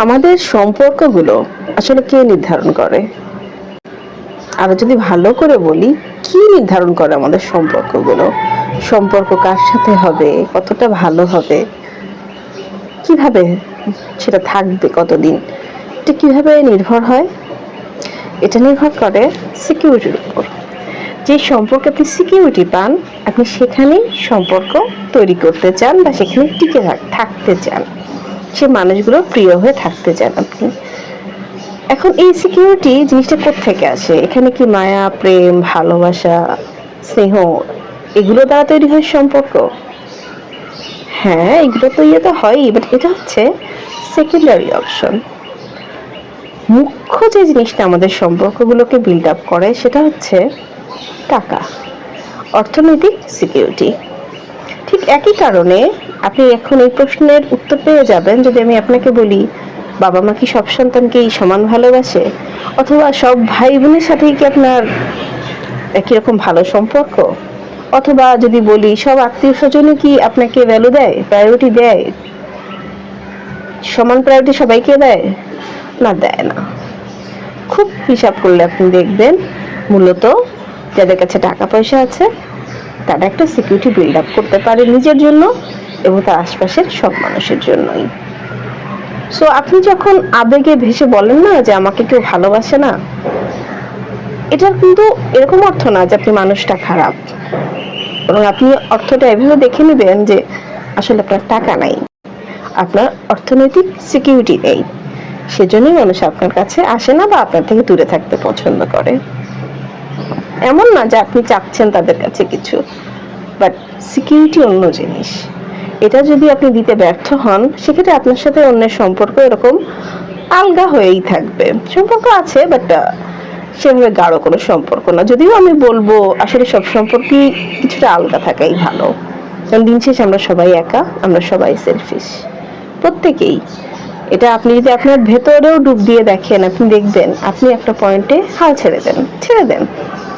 আমাদের সম্পর্কগুলো আসলে কে নির্ধারণ করে? আরও যদি ভালো করে বলি, কি নির্ধারণ করে আমাদের সম্পর্কগুলো? সম্পর্ক কার সাথে হবে? কতটা ভালো হবে? কীভাবে সেটা থাকবে কতদিন? এটা কীভাবে নির্ভর হয়? এটা নির্ভর করে সিকিউরিটির উপর। যে সম্পর্কে আপনি সিকিউরিটি পান, আপনি সেখানেই সম্পর্ক তৈরি করতে চান বা সেখানে টিকে থাক- থাকতে চান। সে মানুষগুলো প্রিয় হয়ে থাকতে চান আপনি। এখন এই সিকিউরিটি জিনিসটা থেকে আসে? এখানে কি মায়া, প্রেম, ভালোবাসা, স্নেহ, এগুলো দ্বারা তৈরি হয় সম্পর্ক? হ্যাঁ এগুলো তো ইয়ে তো হয়ই বাট এটা হচ্ছে সেকেন্ডারি অপশন মুখ্য যে জিনিসটা আমাদের সম্পর্কগুলোকে বিল্ড আপ করে, সেটা হচ্ছে টাকা, অর্থনৈতিক সিকিউরিটি ঠিক একই কারণে আপনি এখন এই প্রশ্নের উত্তর পেয়ে যাবেন যদি আমি আপনাকে বলি, বাবা মা কি সব সন্তানকেই সমান ভালোবাসে? অথবা সব ভাই বোনের সাথেই কি আপনার একই রকম ভালো সম্পর্ক? অথবা যদি বলি, সব আত্মীয় স্বজনই কি আপনাকে ভ্যালু দেয় প্রায়োরিটি দেয়? সমান প্রায়োরিটি সবাইকে দেয়? না দেয় না। খুব হিসাব করলে আপনি দেখবেন, মূলত যাদের কাছে টাকা পয়সা আছে তারা একটা সিকিউরিটি বিল্ড আপ করতে পারে নিজের জন্য এবং তার আশপাশের সব মানুষের জন্যই। সো আপনি যখন আবেগে ভেসে বলেন না যে আমাকে কেউ ভালোবাসে না, এটার কিন্তু এরকম অর্থ না যে আপনি মানুষটা খারাপ। এবং আপনি অর্থটা এভাবে দেখে নেবেন যে আসলে আপনার টাকা নাই, আপনার অর্থনৈতিক সিকিউরিটি নেই। সেজন্যই মানুষ আপনার কাছে আসে না বা আপনার থেকে দূরে থাকতে পছন্দ করে। এমন না যে আপনি চাচ্ছেন তাদের কাছে কিছু বাট সিকিউরিটি অন্য জিনিস। এটা যদি আপনি দিতে ব্যর্থ হন, সেক্ষেত্রে আপনার সাথে অন্যের সম্পর্ক এরকম আলগা হয়েই থাকবে। সম্পর্ক আছে বাট সেভাবে গাঢ় কোনো সম্পর্ক না। যদিও আমি বলব, আসলে সব সম্পর্কই কিছুটা আলগা থাকাই ভালো। কারণ দিন শেষে আমরা সবাই একা, আমরা সবাই সেলফিশ প্রত্যেকেই। এটা আপনি যদি আপনার ভেতরেও ডুব দিয়ে দেখেন, আপনি দেখবেন, আপনি একটা পয়েন্টে হাল ছেড়ে দেন ছেড়ে দেন।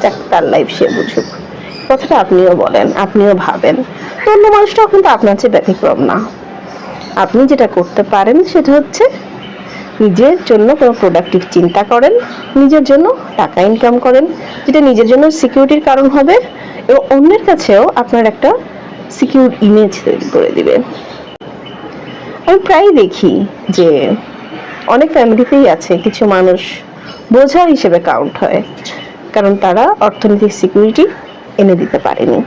যাক তার লাইফ সে বুঝুক। কথাটা আপনিও বলেন, আপনিও ভাবেন। অন্য মানুষটাও কিন্তু আপনার চেয়ে ব্যতিক্রম না। আপনি যেটা করতে পারেন সেটা হচ্ছে নিজের জন্য কোনো প্রোডাক্টিভ চিন্তা করেন, নিজের জন্য টাকা ইনকাম করেন, যেটা নিজের জন্য সিকিউরিটির কারণ হবে, এবং অন্যের কাছেও আপনার একটা সিকিউর ইমেজ তৈরি করে দিবে। আমি প্রায় দেখি যে অনেক ফ্যামিলিতেই আছে, কিছু মানুষ বোঝা হিসেবে কাউন্ট হয়। কারণ তারা অর্থনৈতিক সিকিউরিটি এনে দিতে পারেনি।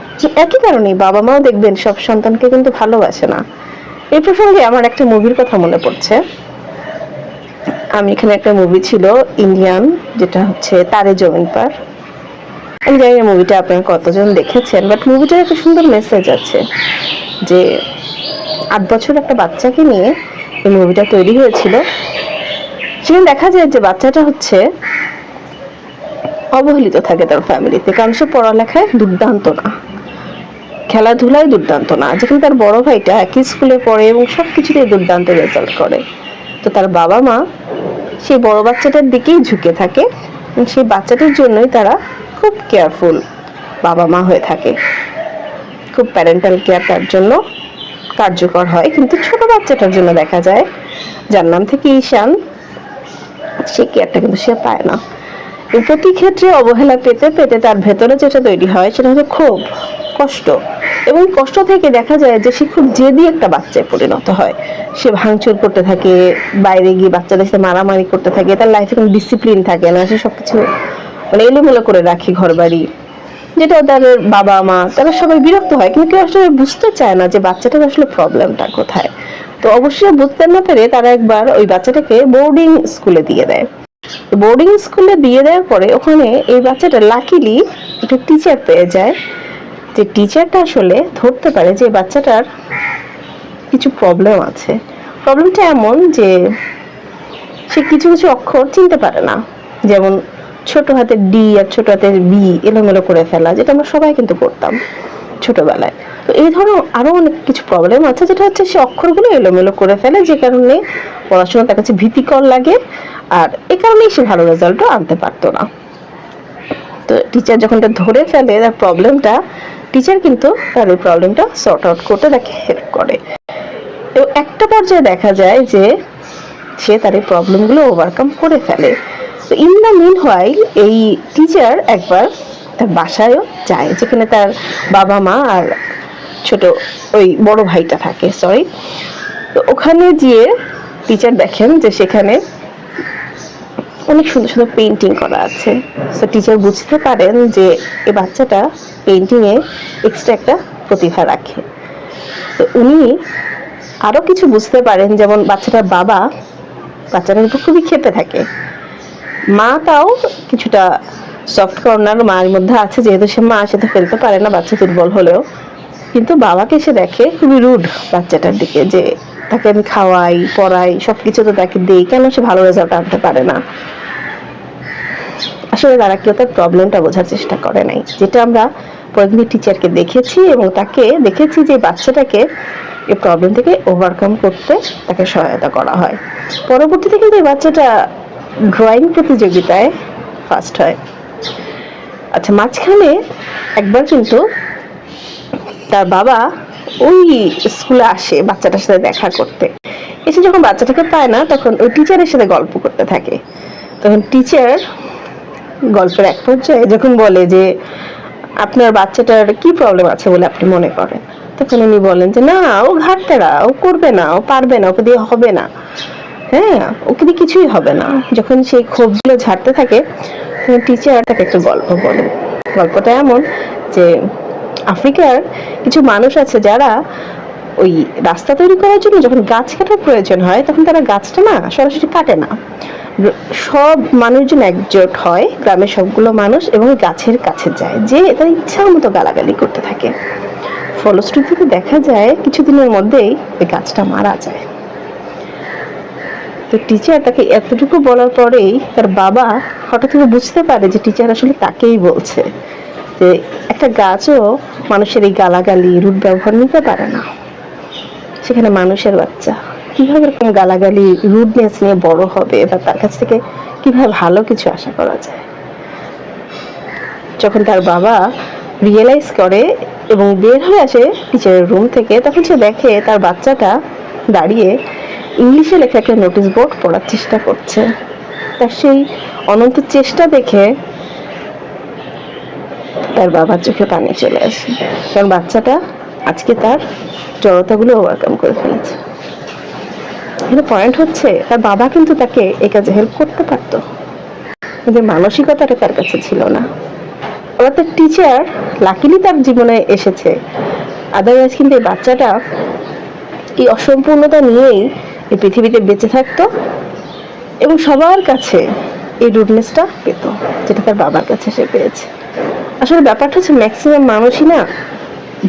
একই কারণে বাবা মাও দেখবেন সব সন্তানকে কিন্তু ভালোবাসে না। এই প্রসঙ্গে আমার একটা মুভির কথা মনে পড়ছে। আমি এখানে একটা মুভি ছিল ইন্ডিয়ান যেটা হচ্ছে তারে জমিন পার। আমি জানি না মুভিটা আপনারা কতজন দেখেছেন বাট মুভিটার একটা সুন্দর মেসেজ আছে যে আট বছর একটা বাচ্চাকে নিয়ে এই মুভিটা তৈরি হয়েছিল। সেখানে দেখা যায় যে বাচ্চাটা হচ্ছে অবহেলিত থাকে তার ফ্যামিলিতে, কারণ সে পড়ালেখায় দুর্দান্ত না। খেলাধুলায় দুর্দান্ত না। যেখানে তার বড় ভাইটা একই স্কুলে পড়ে এবং সব কিছুতেই দুর্দান্ত রেজাল্ট করে। তো তার বাবা মা সেই বড় বাচ্চাটার দিকেই ঝুঁকে থাকে সেই বাচ্চাটির জন্যই তারা খুব কেয়ারফুল বাবা মা হয়ে থাকে। খুব প্যারেন্টাল কেয়ার তার জন্য কার্যকর হয়। কিন্তু ছোট বাচ্চাটার জন্য দেখা যায়, যার নাম থেকে ঈশান, সে কেয়ারটা কিন্তু সে পায় না। প্রতি ক্ষেত্রে অবহেলা পেতে পেতে তার ভেতরে যেটা তৈরি হয় সেটা হচ্ছে ক্ষোভ, কষ্ট। এবং কষ্ট থেকে দেখা যায় যে সে খুব জেদি একটা বাচ্চায় পরিণত হয়। সে ভাঙচুর করতে থাকে, বাইরে গিয়ে বাচ্চাদের সাথে মারামারি করতে থাকে, তার লাইফে কোনো ডিসিপ্লিন থাকে না, সে সবকিছু মানে এলোমেলো করে রাখে ঘর বাড়ি যেটা তাদের বাবা, মা, তারা সবাই বিরক্ত হয়, কিন্তু কেউ আসলে বুঝতে চায় না যে বাচ্চাটার আসলে প্রবলেমটা কোথায়। তো অবশ্যই বুঝতে না পেরে তারা একবার ওই বাচ্চাটাকে বোর্ডিং স্কুলে দিয়ে দেয়। বোর্ডিং স্কুলে দিয়ে দেওয়ার পরে ওখানে এই বাচ্চাটা লাকিলি একটা টিচার পেয়ে যায়। যে টিচারটা আসলে ধরতে পারে যে বাচ্চাটার কিছু প্রবলেম আছে। প্রবলেমটা এমন যে সে কিছু কিছু অক্ষর চিনতে পারে না। যেমন ছোট হাতের ডি আর ছোট হাতের বি এলোমেলো করে ফেলা, যেটা আমরা সবাই কিন্তু করতাম ছোটবেলায়। তো এই ধরনের আরও অনেক কিছু প্রবলেম আছে, যেটা হচ্ছে সে অক্ষরগুলো এলোমেলো করে ফেলে, যে কারণে পড়াশোনা তার কাছে ভীতিকর লাগে, আর এ কারণেই সে ভালো রেজাল্টও আনতে পারতো না। তো টিচার যখন এটা ধরে ফেলে, তার প্রবলেমটা টিচার কিন্তু তার ওই প্রবলেমটা সর্ট আউট করতে তাকে হেল্প করে। তো একটা পর্যায়ে দেখা যায় যে, সে তার এই প্রবলেমগুলো ওভারকাম করে ফেলে। তো ইন দ্য মিন হোয়াইল এই টিচার একবার তার বাসায়ও যায়, যেখানে তার বাবা মা আর ছোট ওই বড় ভাইটা থাকে সরি তো ওখানে গিয়ে টিচার দেখেন যে সেখানে অনেক সুন্দর সুন্দর পেন্টিং করা আছে। তো টিচার বুঝতে পারেন যে এই বাচ্চাটা পেন্টিংয়ে এক্সট্রা একটা প্রতিভা রাখে। তো উনি আরও কিছু বুঝতে পারেন, যেমন বাচ্চাটার বাবা বাচ্চাটার উপর খুবই খেতে থাকে। মা তাও কিছুটা সফট কর্নার মায়ের মধ্যে আছে, যেহেতু সে মা, সে তো ফেলতে পারে না, বাচ্চা দুর্বল হলেও। কিন্তু বাবাকে সে দেখে খুবই রুড বাচ্চাটার দিকে যে তাকে আমি খাওয়াই, পড়াই, সবকিছু তো তাকে দিই। কেন সে ভালো রেজাল্ট আনতে পারে না? আসলে তারা কেউ তার প্রবলেমটা বোঝার চেষ্টা করে নাই। যেটা আমরা পরদিন টিচারকে দেখেছি এবং তাকে দেখেছি যে বাচ্চাটাকে এই প্রবলেম থেকে ওভারকাম করতে তাকে সহায়তা করা হয়। পরবর্তীতে কিন্তু এই বাচ্চাটা ড্রয়িং প্রতিযোগিতায় ফার্স্ট হয়। আচ্ছা মাঝখানে একবার কিন্তু তার বাবা ওই স্কুলে আসে বাচ্চাটার সাথে দেখা করতে। এসে যখন বাচ্চাটাকে পায় না, তখন ওই টিচারের সাথে গল্প করতে থাকে। তখন টিচার গল্পের এক পর্যায়ে যখন বলে যে, আপনার বাচ্চাটার কি প্রবলেম আছে বলে আপনি মনে করেন? তখন উনি বলেন যে, না, ও ঘাটতেরা ও করবে না, ও পারবে না, ওকে দিয়ে হবে না। হ্যাঁ ওকে দিয়ে কিছুই হবে না। যখন সেই ক্ষোভগুলো ঝাড়তে থাকে, তখন টিচার তাকে একটা গল্প বলে। গল্পটা এমন যে আফ্রিকার কিছু মানুষ আছে যারা ওই রাস্তা তৈরি করার জন্য যখন গাছ কাটার প্রয়োজন হয়, তখন তারা গাছটা না সরাসরি কাটে না। সব মানুষজন একজোট হয়, গ্রামের সবগুলো মানুষ এবং গাছের কাছে যায়, যে তার ইচ্ছা মতো গালাগালি করতে থাকে। ফলশ্রুতিতে দেখা যায়, কিছুদিনের মধ্যেই ওই গাছটা মারা যায়। তো টিচার তাকে এতটুকু বলার পরেই তার বাবা হঠাৎ করে বুঝতে পারে যে টিচার আসলে তাকেই বলছে। যে একটা গাছও মানুষের এই গালাগালি, রুট ব্যবহার নিতে পারে না। সেখানে মানুষের বাচ্চা কীভাবে এরকম গালাগালি রুডনেস নিয়ে বড় হবে বা তার কাছ থেকে কীভাবে ভালো কিছু আশা করা যায়? যখন তার বাবা রিয়েলাইজ করে এবং বের হয়ে আসে টিচারের রুম থেকে, তখন সে দেখে তার বাচ্চাটা দাঁড়িয়ে ইংলিশে লেখা একটা নোটিশ বোর্ড পড়ার চেষ্টা করছে। তার সেই অনন্ত চেষ্টা দেখে তার বাবার চোখে পানি চলে আসে। কারণ বাচ্চাটা আজকে তার জড়তাগুলো ওভারকাম করে ফেলেছে। কিন্তু পয়েন্ট হচ্ছে, তার বাবা কিন্তু তাকে এই কাজে হেল্প করতে পারতো। কিন্তু মানসিকতাটা তার কাছে ছিল না। তার টিচার লাকিলি তার জীবনে এসেছে। আদারওয়াইজ কিন্তু এই বাচ্চাটা এই অসম্পূর্ণতা নিয়েই এই পৃথিবীতে বেঁচে থাকতো এবং সবার কাছে এই রুডনেসটা পেত, যেটা তার বাবার কাছে সে পেয়েছে। আসলে ব্যাপারটা হচ্ছে ম্যাক্সিমাম মানুষই না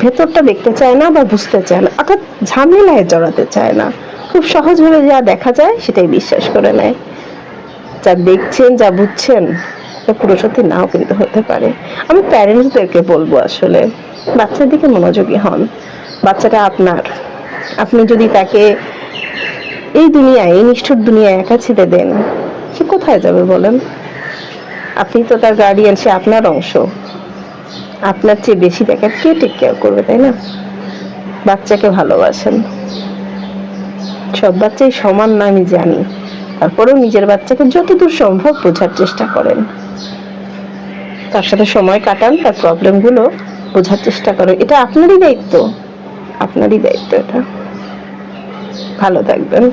ভেতরটা দেখতে চায় না বা বুঝতে চায় না, অর্থাৎ ঝামেলায় জড়াতে চায় না। খুব সহজভাবে যা দেখা যায় সেটাই বিশ্বাস করে নেয়। যা দেখছেন, যা বুঝছেন পুরো সত্যি নাও কিন্তু হতে পারে। আমি প্যারেন্টসদেরকে বলব আসলে, বাচ্চার দিকে মনোযোগী হন। বাচ্চাটা আপনার। আপনি যদি তাকে এই দুনিয়ায়, এই নিষ্ঠুর দুনিয়ায় একা ছেড়ে দেন, সে কোথায় যাবে বলেন? আপনি তো তার গার্ডিয়ান সে আপনার অংশ। আপনার চেয়ে বেশি দেখার কে টেক কেয়ার করবে, তাই না? বাচ্চাকে ভালোবাসেন। সব বাচ্চাই সমান না, আমি জানি। তারপরেও নিজের বাচ্চাকে যতদূর সম্ভব বোঝার চেষ্টা করেন। তার সাথে সময় কাটান, তার প্রবলেমগুলো বোঝার চেষ্টা করেন। এটা আপনারই দায়িত্ব। আপনারই দায়িত্ব এটা। ভালো থাকবেন।